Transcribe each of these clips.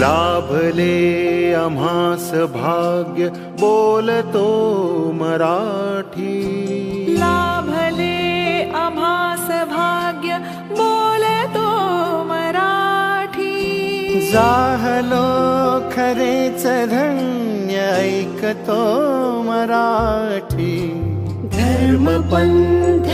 लाभले आम्हास भाग्य बोलतो मराठी। लाभले आम्हास भाग्य बोलतो मराठी। जाहलो खरेच धन्य ऐकतो मराठी। धर्म पंथ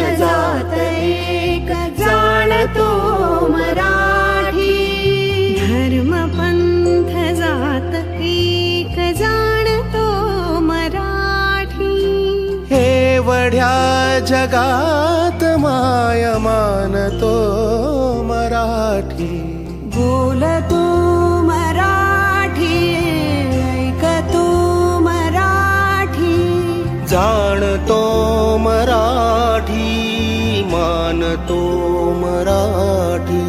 वढ्या जगात माय मानतो मराठी. बोलतो मराठी ऐकतो मराठी. जाणतो मराठी मानतो मराठी.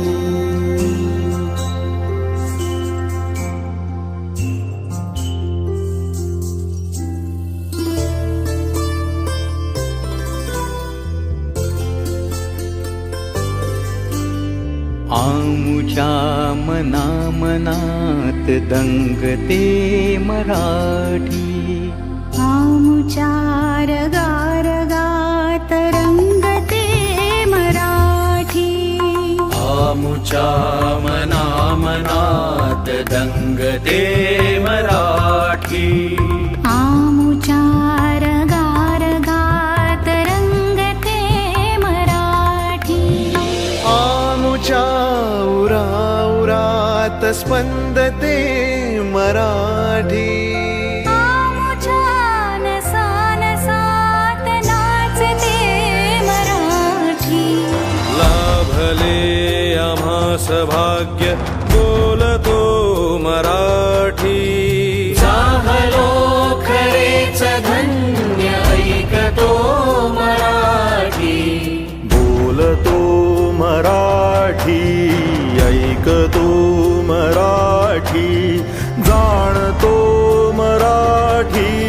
आमुच्या मना मनात दंगते मराठी। आमुचार गारगात रंगते मराठी। आमुच्या मना मनात दंगते मराठी स्पंद स्पंदते मराठी. लाभले आम्हास भाग्य बोलतो मराठी. झालो खरेच धन्य ऐकतो मराठी. बोलतो मराठी ऐकतो পাঠিয়ে